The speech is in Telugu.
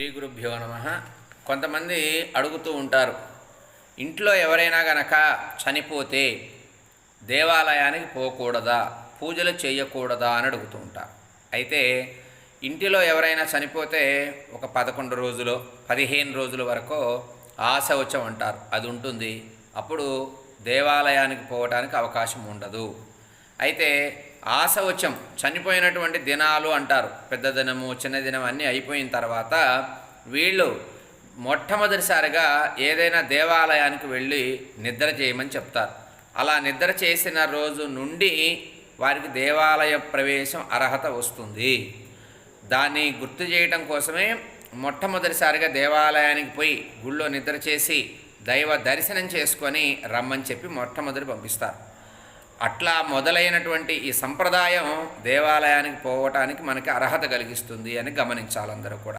శ్రీ గురుభ్యో నమ. కొంతమంది అడుగుతూ ఉంటారు ఇంట్లో ఎవరైనా గనక చనిపోతే దేవాలయానికి పోకూడదా పూజలు చేయకూడదా అని అడుగుతూ ఉంటారు. అయితే ఇంటిలో ఎవరైనా చనిపోతే ఒక పదకొండు రోజులు పదిహేను రోజుల వరకు ఆశవచం అంటారు అది ఉంటుంది. అప్పుడు దేవాలయానికి పోవడానికి అవకాశం ఉండదు. అయితే ఆశవచం చనిపోయినటువంటి దినాలు అంటారు. పెద్ద దినము చిన్న దినం అన్నీ అయిపోయిన తర్వాత వీళ్ళు మొట్టమొదటిసారిగా ఏదైనా దేవాలయానికి వెళ్ళి నిద్ర చేయమని చెప్తారు. అలా నిద్ర చేసిన రోజు నుండి వారికి దేవాలయ ప్రవేశం అర్హత వస్తుంది. దాన్ని గుర్తు చేయడం కోసమే మొట్టమొదటిసారిగా దేవాలయానికి పోయి గుళ్ళో నిద్ర చేసి దైవ దర్శనం చేసుకొని రమ్మని చెప్పి మొట్టమొదటి పంపిస్తారు. అట్లా మొదలైనటువంటి ఈ సంప్రదాయం దేవాలయానికి పోవటానికి మనకి అర్హత కలిగిస్తుంది అని గమనించాలందరూ కూడా.